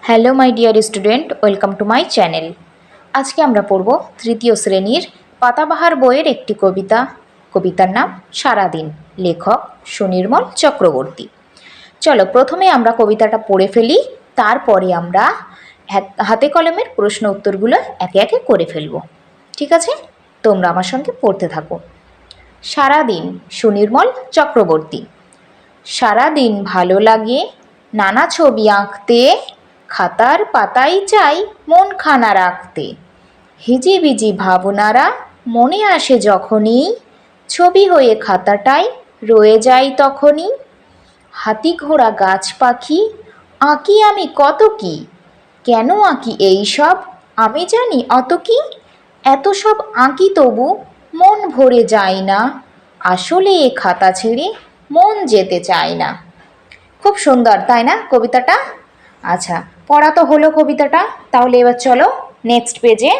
Hello my dear student welcome to my channel আজকে আমরা পড়ব তৃতীয় শ্রেণির পাতাবাহার বইয়ের একটি কবিতা। কবিতার নাম সারাদিন। লেখক সুনির্মল চক্রবর্তী। চলো প্রথমে আমরা কবিতাটা পড়ে ফেলি, তারপরে আমরা হাত- হাতে কলমের প্রশ্ন উত্তরগুলো একে একে করে ফেলব। ঠিক আছে? তোমরা আমার সঙ্গে পড়তে থাকো। সারাদিন, সুনির্মল চক্রবর্তী। সারাদিন ভালো লাগে, নানা ছবি আঁকতে খাতার পাতাই চাই মন খানা রাখতে। হিজিবিজি ভাবনারা মনে আসে যখনই, ছবি হয়ে খাতাটাই রয়ে যায় তখনই। হাতি ঘোড়া গাছ পাখি, আঁকি আমি কত কি? কেন আঁকি এই সব? আমি জানি অত কি? এত সব আঁকি তবু মন ভরে যায় না। আসলে এ খাতা ছেড়ে মন যেতে চায় না। খুব সুন্দর, তাই না কবিতাটা? আচ্ছা পড়া তো হলো কবিতাটা, তাহলে এবার চলো নেক্সট পেজে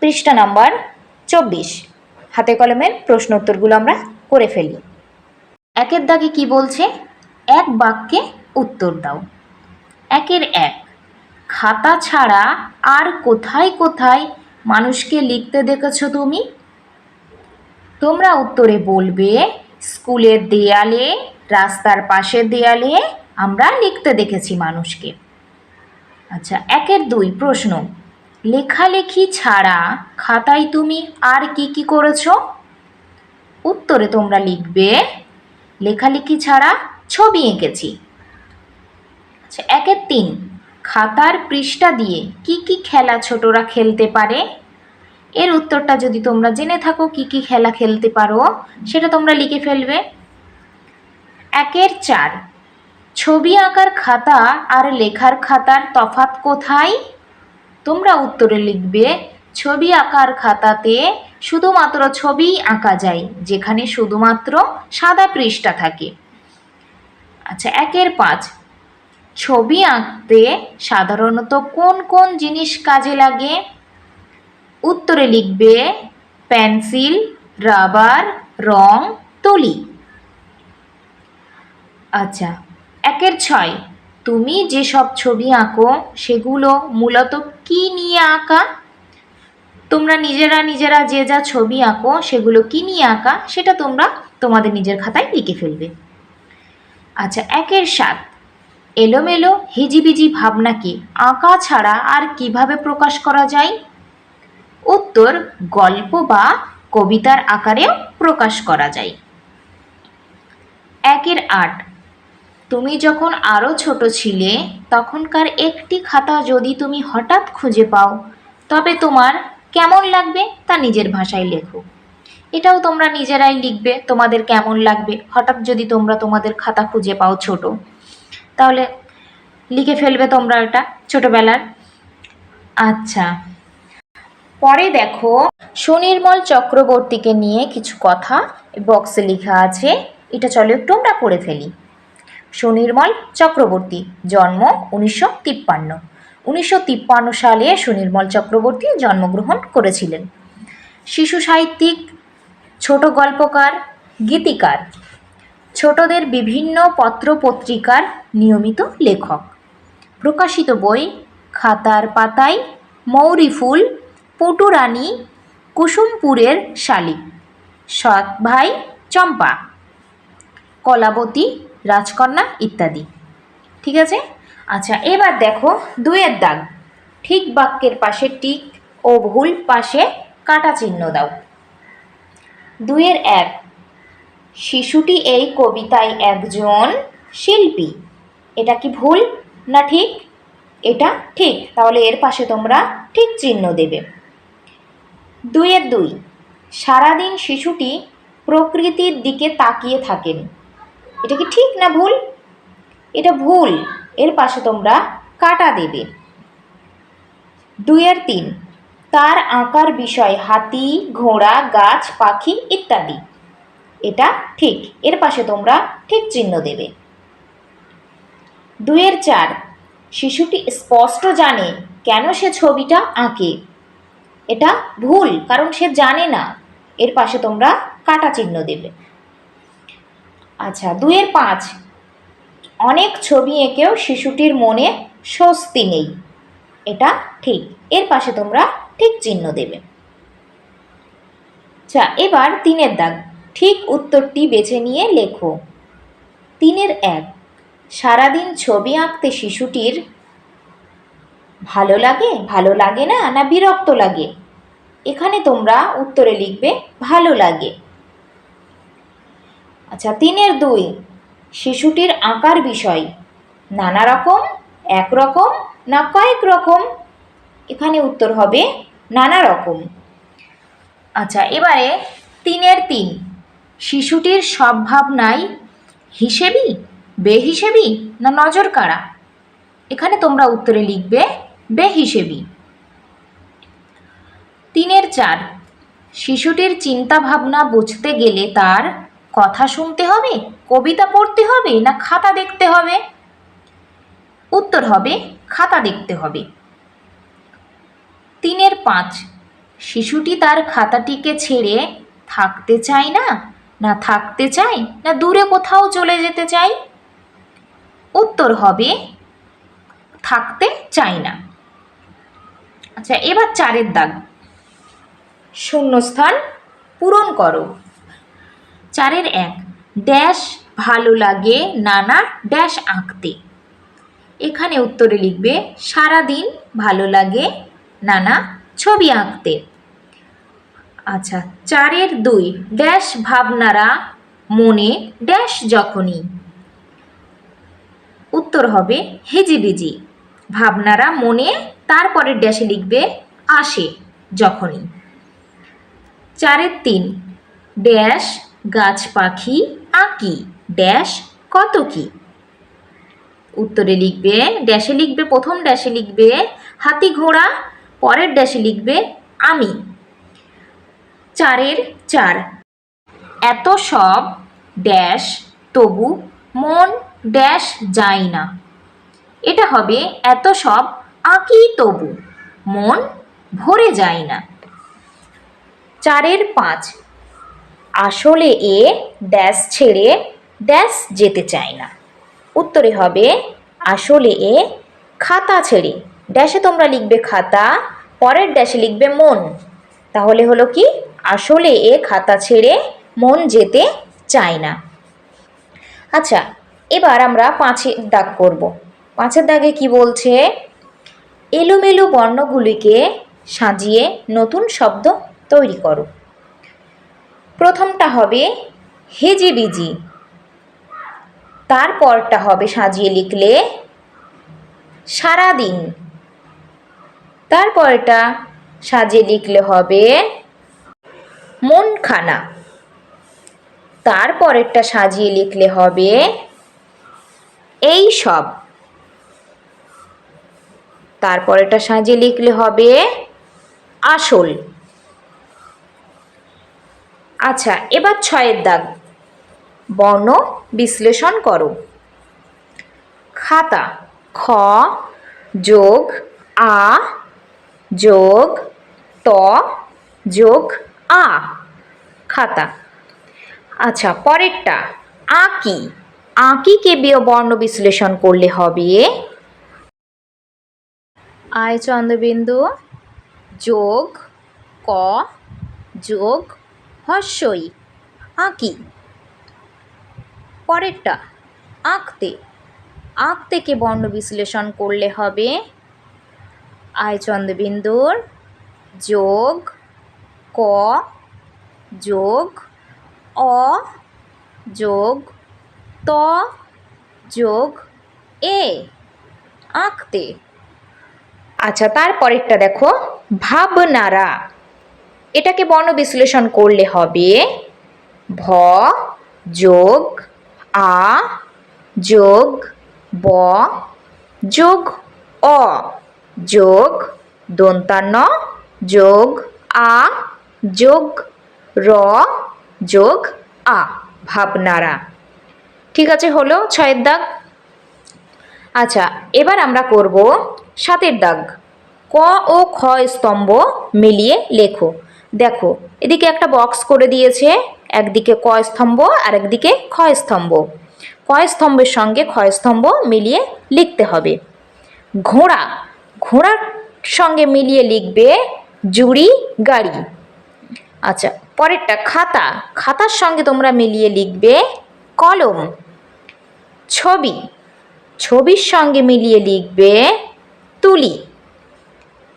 পৃষ্ঠা নাম্বার চব্বিশ। হাতে কলমের প্রশ্ন উত্তরগুলো আমরা করে ফেলি। একের দাগে কি বলছে? এক বাক্যে উত্তর দাও। একের এক, খাতা ছাড়া আর কোথায় কোথায় মানুষকে লিখতে দেখেছ তুমি? তোমরা উত্তরে বলবে, স্কুলের দেয়ালে, রাস্তার পাশের দেয়ালে আমরা লিখতে দেখেছি মানুষকে। আচ্ছা একের দুই, প্রশ্ন। লেখালেখি ছাড়া খাতায় তুমি আর কি কি করেছ? উত্তরে তোমরা লিখবে, লেখালেখি ছাড়া ছবি এঁকেছি। আচ্ছা একের তিন, খাতার পৃষ্ঠা দিয়ে কি কি খেলা ছোটরা খেলতে পারে? এর উত্তরটা যদি তোমরা জেনে থাকো কি কি খেলা খেলতে পারো, সেটা তোমরা লিখে ফেলবে। একের চার ছবি আঁকার খাতা আর লেখার খাতার তফাত কোথায়? তোমরা উত্তরে লিখবে, ছবি আঁকার খাতাতে শুধুমাত্র ছবিই আঁকা যায়, যেখানে শুধুমাত্র সাদা পৃষ্ঠা থাকে। আচ্ছা একের পাঁচ। ছবি আঁকতে সাধারণত কোন কোন জিনিস কাজে লাগে? উত্তরে লিখবে, পেন্সিল, রাবার, রং, তুলি। আচ্ছা একের ছয়। তুমি যেসব ছবি আঁকো, সেগুলো মূলত কি নিয়ে আঁকা? তোমরা নিজেরা নিজেরা যে যা ছবি আঁকো, সেগুলো কি নিয়ে আঁকা, সেটা তোমরা তোমাদের নিজের খাতায় লিখে ফেলবে। আচ্ছা একের সাত। এলোমেলো, হিজিবিজি ভাবনাকে আঁকা ছাড়া আর কীভাবে প্রকাশ করা যায়? উত্তর, গল্প বা কবিতার আকারেও প্রকাশ করা যায়। একের আট। তুমি যখন আরও ছোট ছিলে, তখনকার একটি খাতা যদি তুমি হঠাৎ খুঁজে পাও, তবে তোমার কেমন লাগবে তা নিজের ভাষায় লেখো। এটাও তোমরা নিজেরাই লিখবে, তোমাদের কেমন লাগবে, হঠাৎ যদি তোমরা তোমাদের খাতা খুঁজে পাও ছোট। তাহলে লিখে ফেলবে তোমরা এটা ছোটবেলার। আচ্ছা। পরে দেখো, সুনির্মল চক্রবর্তীকে নিয়ে কিছু কথা বক্সে লেখা আছে। এটা চলো একটু আমরা পড়ে ফেলি। সুনির্মল চক্রবর্তী, জন্ম উনিশশো তিপ্পান্ন। উনিশশো তিপ্পান্ন সালে সুনির্মল চক্রবর্তী জন্মগ্রহণ করেছিলেন। শিশু সাহিত্যিক, ছোট গল্পকার, গীতিকার, ছোটদের বিভিন্ন পত্র পত্রিকার নিয়মিত লেখক। প্রকাশিত বই খাতার পাতায় মৌরি ফুল পটুরানী কুসুমপুরের শালিক, সৎ ভাই চম্পা। কলাবতী রাজকন্যা ইত্যাদি। ঠিক আছে? আচ্ছা এবার দেখো দুয়ের দাগ। ঠিক বাক্যের পাশে টিক ও ভুল পাশে কাটা চিহ্ন দাও। দুয়ের এক, শিশুটি এই কবিতায় একজন শিল্পী। এটা কি ভুল না ঠিক? এটা ঠিক, তাহলে এর পাশে তোমরা ঠিক চিহ্ন দেবে। দুইয়ের দুই, সারাদিন শিশুটি প্রকৃতির দিকে তাকিয়ে থাকেন। এটা কি ঠিক না ভুল? এটা ভুল। এর পাশে তোমরা কাটা দেবে। দুইয়ের তিন, তার আঁকার বিষয় হাতি, ঘোড়া, গাছ, পাখি ইত্যাদি। এটা ঠিক। এর পাশে তোমরা ঠিক চিহ্ন দেবে। দুইয়ের চার, শিশুটি স্পষ্ট জানে কেন সে ছবিটা আঁকে। এটা ভুল, কারণ সে জানে না। এর পাশে তোমরা কাটা চিহ্ন দেবে। আচ্ছা দুইয়ের পাঁচ। অনেক ছবি এঁকেও শিশুটির মনে স্বস্তি নেই। এটা ঠিক। এর পাশে তোমরা ঠিক চিহ্ন দেবে। আচ্ছা এবার তিনের দাগ। ঠিক উত্তরটি বেছে নিয়ে লেখো। তিনের এক। সারাদিন ছবি আঁকতে শিশুটির ভালো লাগে ভালো লাগে না না বিরক্ত লাগে? এখানে তোমরা উত্তরে লিখবে, ভালো লাগে। আচ্ছা তিনের দুই। শিশুটির আঁকার বিষয়, নানা রকম একরকম না কয়েক রকম? এখানে উত্তর হবে নানা রকম। আচ্ছা এবারে তিনের তিন। শিশুটির সব ভাবনাই হিসেবি, বেহিসেবি না নজর কাড়া এখানে তোমরা উত্তরে লিখবে বেহিসেবি। তিনের চার। শিশুটির চিন্তা ভাবনা বুঝতে গেলে তার কথা শুনতে হবে, কবিতা পড়তে হবে না খাতা দেখতে হবে? উত্তর হবে, খাতা দেখতে হবে। তিনের পাঁচ, শিশুটি তার খাতাটিকে ছেড়ে থাকতে চায় না? না থাকতে চায়? না দূরে কোথাও চলে যেতে চাই উত্তর হবে, থাকতে চাই না। আচ্ছা এবার চারের দাগ। শূন্যস্থান পূরণ করো। চারের এক, ড্যাশ ভালো লাগে নানা ড্যাশ আঁকতে। এখানে উত্তরে লিখবে, সারাদিন ভালো লাগে নানা ছবি আঁকতে। আচ্ছা চারের দুই, ড্যাশ ভাবনারা মনে ড্যাশ যখনই। উত্তর হবে, হেজিবিজি। ভাবনারা মনে, তারপরের ড্যাশে লিখবে, আসে যখনই। চারের তিন, ড্যাশ গাছ পাখি, আঁকি, ড্যাশ কত কি উত্তরে লিখবে, ড্যাশে লিখবে, প্রথম ড্যাশে লিখবে, হাতি ঘোড়া, পরের ড্যাশে লিখবে, আমি। চারের চার। এত সব, ড্যাশ, তবু মন ড্যাশ যায় না। এটা হবে, এত সব, আঁকি, তবু মন ভরে যায় না। চারের পাঁচ। আসলে এ ড্যাশ ছেড়ে ড্যাশ যেতে চায় না। উত্তরে হবে, আসলে এ খাতা ছেড়ে। ড্যাশে তোমরা লিখবে খাতা, পরের ড্যাশে লিখবে মন। তাহলে হলো কি? আসলে এ খাতা ছেড়ে মন যেতে চায় না। আচ্ছা এবার আমরা পাঁচের দাগ করব। পাঁচের দাগে কি বলছে? এলোমেলো বর্ণগুলিকে সাজিয়ে নতুন শব্দ তৈরি করো। প্রথমটা হবে হেজিবিজি। তারপরটা হবে সাজিয়ে লিখলে সারাদিন। তারপরটা সাজিয়ে লিখলে হবে মনখানা। তারপরেরটা সাজিয়ে লিখলে হবে এই সব তারপরেরটা সাজিয়ে লিখলে হবে আসল। আচ্ছা এবার ছয়ের দাগ। বর্ণ বিশ্লেষণ করো। খাতা, খ যোগ আ যোগ ত যোগ আ। খাতা। আচ্ছা পরেরটা আঁকি আঁকিকে বিয় বর্ণ বিশ্লেষণ করলে হবে? আয় চন্দ্রবিন্দু যোগ ক যোগ হস্যই আঁকি। পরেরটা, আঁকতে। আঁকতেকে বর্ণ বিশ্লেষণ করলে হবে আয় চন্দ্রবিন্দুর যোগ ক যোগ অ যোগ ত যোগ এ। আঁকতে। আচ্ছা তারপরেরটা দেখো, ভাবনারা। এটাকে বর্ণ বিশ্লেষণ করলে হবে ভ যোগ আ যোগ ব যোগ অ যোগ দন্তান্ন যোগ আ যোগ র যোগ আ ভাবনারা। ঠিক আছে, হলো ছয়ের দাগ? আচ্ছা এবার আমরা করব সাতের দাগ। ক ও খ স্তম্ভ মিলিয়ে লেখো। দেখো, এদিকে একটা বক্স করে দিয়েছে, একদিকে ক স্তম্ভ আর একদিকে খ স্তম্ভ। স্তম্ভের সঙ্গে খ স্তম্ভ মিলিয়ে লিখতে হবে। ঘোড়া, ঘোড়ার সঙ্গে মিলিয়ে লিখবে জুড়ি, গাড়ি। আচ্ছা পরেরটা খাতা। খাতার সঙ্গে তোমরা মিলিয়ে লিখবে কলম। ছবি, ছবির সঙ্গে মিলিয়ে লিখবে তুলি।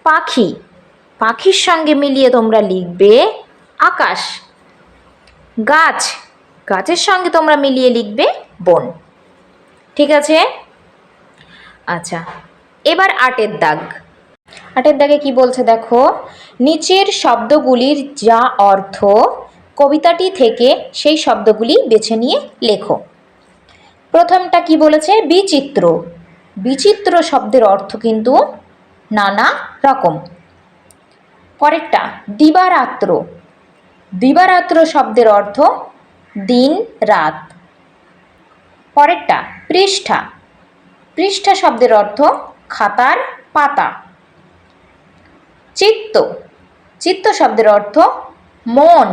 পাখি পাখির সঙ্গে মিলিয়ে তোমরা লিখবে আকাশ। গাছ। গাছের সঙ্গে তোমরা মিলিয়ে লিখবে বন। ঠিক আছে? আচ্ছা এবার আটের দাগ। আটের দাগে কি বলছে দেখো? নিচের শব্দগুলির যা অর্থ, কবিতাটি থেকে সেই শব্দগুলি বেছে নিয়ে লেখো। প্রথমটা কি বলেছে? বিচিত্র। বিচিত্র শব্দের অর্থ কিন্তু নানা রকম। পরেরটা, দিবারাত্র। দিবারাত্র শব্দের অর্থ দিন, রাত। পরেরটা, পৃষ্ঠা। পৃষ্ঠা শব্দের অর্থ খাতার পাতা। চিত্ত। চিত্ত শব্দের অর্থ মন।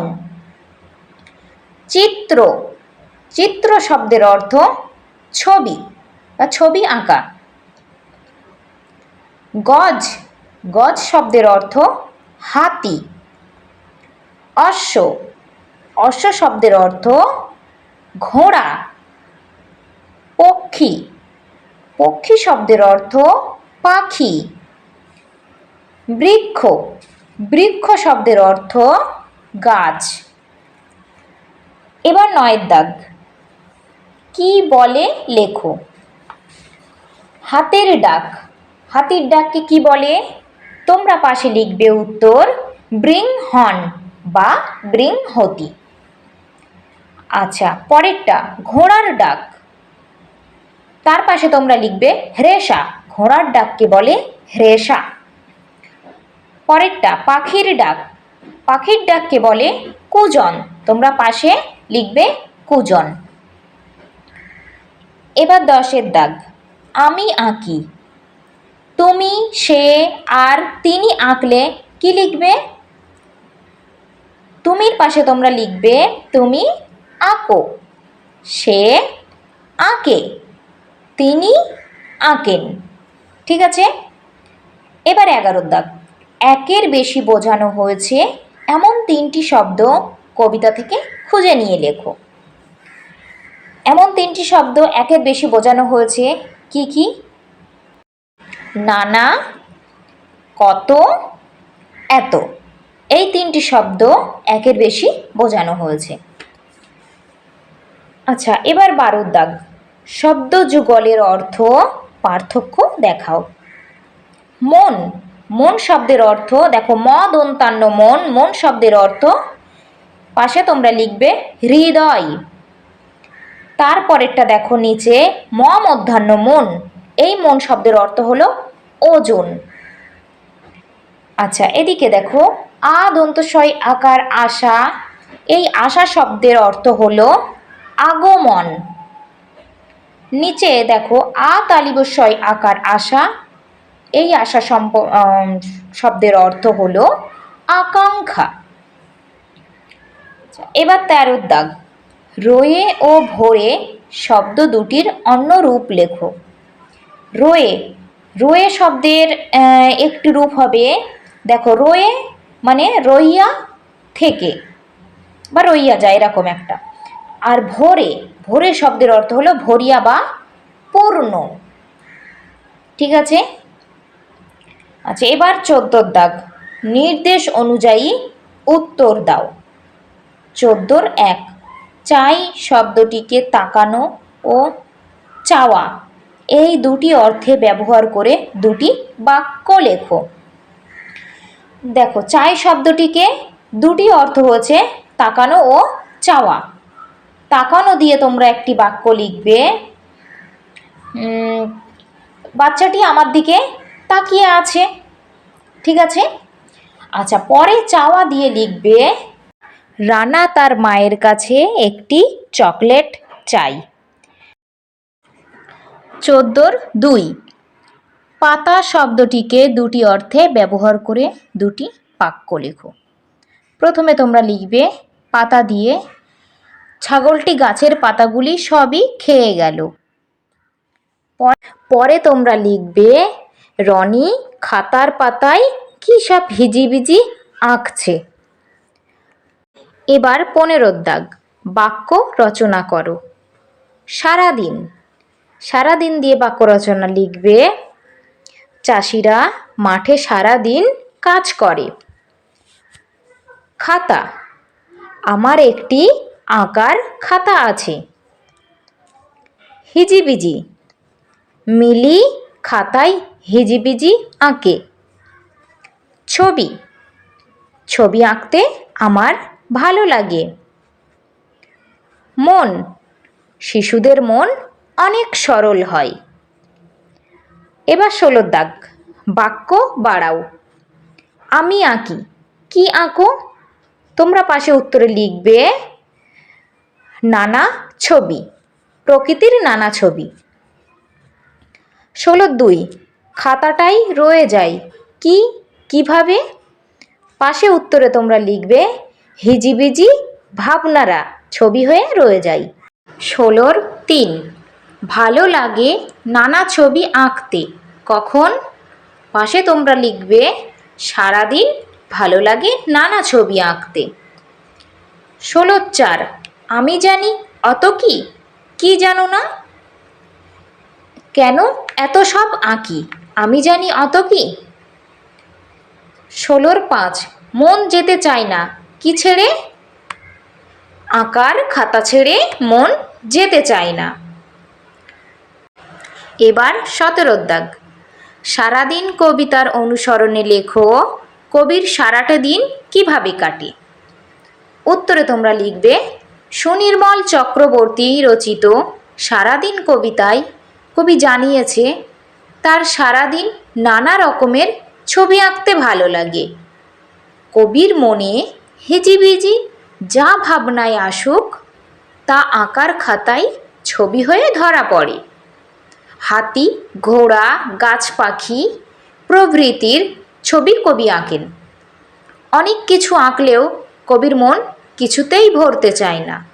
চিত্র। চিত্র শব্দের অর্থ ছবি বা ছবি আঁকা। গজ। গজ শব্দের অর্থ হাতি। অশ্ব। অশ্ব শব্দের অর্থ ঘোড়া। পক্ষী। পক্ষী শব্দের অর্থ পাখি। বৃক্ষ। বৃক্ষ শব্দের অর্থ গাছ। এবার নয়ের দাগ। কি বলে লেখো? হাতের ডাক। হাতির ডাককে কি বলে? তোমরা পাশে লিখবে উত্তর ব্রিং হন বা ব্রিং হতি আচ্ছা পরেরটা, ঘোড়ার ডাক। তার পাশে তোমরা লিখবে হ্রেষা ঘোড়ার ডাককে বলে হ্রেষা পরেরটা, পাখির ডাক। পাখির ডাককে বলে কুজন। তোমরা পাশে লিখবে কুজন। এবার দশের দাগ। আমি আঁকি। তুমি, সে আর তিনি আঁকলে কি লিখবে? তুমির পাশে তোমরা লিখবে, তুমি আঁকো। সে আঁকে, তিনি আঁকেন। ঠিক আছে? এবার এগারোর দাগ একের বেশি বোঝানো হয়েছে, এমন তিনটি শব্দ কবিতা থেকে খুঁজে নিয়ে লেখো। এমন তিনটি শব্দ একের বেশি বোঝানো হয়েছে, কি কি? নানা, কত, এত। এই তিনটি শব্দ একের বেশি বোঝানো হয়েছে। আচ্ছা এবার বারুদ দাগ। শব্দ যুগলের অর্থ পার্থক্য দেখাও। মন। মন শব্দের অর্থ, দেখো, ম দন্তান্ন মন। মন শব্দের অর্থ, পাশে তোমরা লিখবে হৃদয়। তারপরেরটা দেখো নিচে, ম মধ্যাহ্ন মন। এই মন শব্দের অর্থ হলো ওজন। আচ্ছা এদিকে দেখো আ দন্তস্বয় আকার আশা এই আশা শব্দের অর্থ হলো আগমন। নিচে দেখো আ তালিবস্বয় আকার আশা এই আশা সম্প শব্দের অর্থ হলো আকাঙ্ক্ষা। আচ্ছা, এবার তেরোর দাগ। রয়ে ও ভোরে শব্দ দুটির অন্য রূপ লেখো। রয়ে। রোয়ে শব্দের একটি রূপ হবে, দেখো, রোয়ে মানে রইয়া থেকে, বা রইয়া যায় এরকম একটা। আর ভোরে ভোরে শব্দের অর্থ হলো ভরিয়া বা পূর্ণ। ঠিক আছে? আচ্ছা এবার চোদ্দোর দাগ। নির্দেশ অনুযায়ী উত্তর দাও। চোদ্দোর এক। চাই শব্দটিকে তাকানো ও চাওয়া। এই দুটি অর্থে ব্যবহার করে দুটি বাক্য লেখো। দেখো, চাই শব্দটিকে দুটি অর্থ হচ্ছে তাকানো ও চাওয়া। তাকানো দিয়ে তোমরা একটি বাক্য লিখবে বাচ্চাটি আমার দিকে তাকিয়ে আছে। ঠিক আছে? আচ্ছা পরে চাওয়া দিয়ে লিখবে, রানা তার মায়ের কাছে একটি চকলেট চাই। চোদ্দোর দুই। পাতা শব্দটিকে দুটি অর্থে ব্যবহার করে দুটি বাক্য লেখো। প্রথমে তোমরা লিখবে, পাতা দিয়ে, ছাগলটি গাছের পাতাগুলি সবই খেয়ে গেল। পরে তোমরা লিখবে, রনি খাতার পাতায় কী সব হিজিবিজি আঁকছে। এবার পনেরোর দাগ, বাক্য রচনা করো। সারাদিন সারাদিন দিয়ে বাক্য রচনা লিখবে। চাষিরা মাঠে সারাদিন কাজ করে। খাতা। আমার একটি আঁকার খাতা আছে। হিজিবিজি। মিলি খাতায় হিজিবিজি আঁকে। ছবি। ছবি আঁকতে আমার ভালো লাগে। মন। শিশুদের মন অনেক সরল হয়। এবার ষোলোর দাগ। বাক্য বাড়াও। আমি আঁকি। কি আঁকো? তোমরা পাশে উত্তরে লিখবে, নানা ছবি। প্রকৃতির নানা ছবি। ষোলো দুই। খাতাটাই রয়ে যায়। কি? কীভাবে? পাশে উত্তরে তোমরা লিখবে, হিজিবিজি ভাবনারা ছবি হয়ে রয়ে যায়। ষোলোর তিন। ভালো লাগে নানা ছবি আঁকতে। কখন? পাশে তোমরা লিখবে, সারাদিন ভালো লাগে নানা ছবি আঁকতে। ষোলোর চার, আমি জানি, অত কি? কি জানো না? কেন এত সব আঁকি? আমি জানি অত কি? ষোলোর পাঁচ, মন যেতে চায় না, কি ছেড়ে? আঁকার খাতা ছেড়ে মন যেতে চায় না। এবার সতেরোর দাগ সারাদিন কবিতার অনুসরণে লেখো, কবির সারাটা দিন কীভাবে কাটে? উত্তরে তোমরা লিখবে, সুনির্মল চক্রবর্তী রচিত সারাদিন কবিতায় কবি জানিয়েছে, তার সারাদিন নানা রকমের ছবি আঁকতে ভালো লাগে। কবির মনে হিজিবিজি যা ভাবনায় আসুক, তা আঁকার খাতায় ছবি হয়ে ধরা পড়ে। হাতি, ঘোড়া, গাছ পাখি প্রভৃতির ছবি কবি আঁকেন। অনেক কিছু আঁকলেও কবির মন কিছুতেই ভরতে চায় না।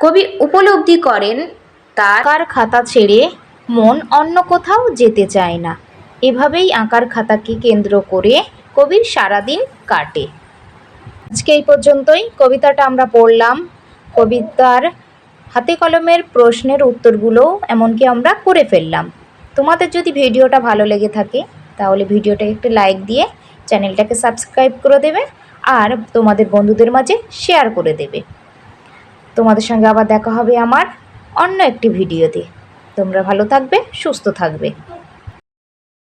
কবি উপলব্ধি করেন, তার খাতা ছেড়ে মন অন্য কোথাও যেতে চায় না। এভাবেই আঁকার খাতাকে কেন্দ্র করে কবির সারাদিন কাটে। আজকে এই পর্যন্তই। কবিতাটা আমরা পড়লাম। কবিতার হাতে কলমের প্রশ্নের উত্তরগুলোও এমনকি আমরা করে ফেললাম। তোমাদের যদি ভিডিওটা ভালো লেগে থাকে, তাহলে ভিডিওটাকে একটু লাইক দিয়ে চ্যানেলটাকে সাবস্ক্রাইব করে দেবে আর তোমাদের বন্ধুদের মাঝে শেয়ার করে দেবে। তোমাদের সঙ্গে আবার দেখা হবে আমার অন্য একটি ভিডিওতে। তোমরা ভালো থাকবে, সুস্থ থাকবে।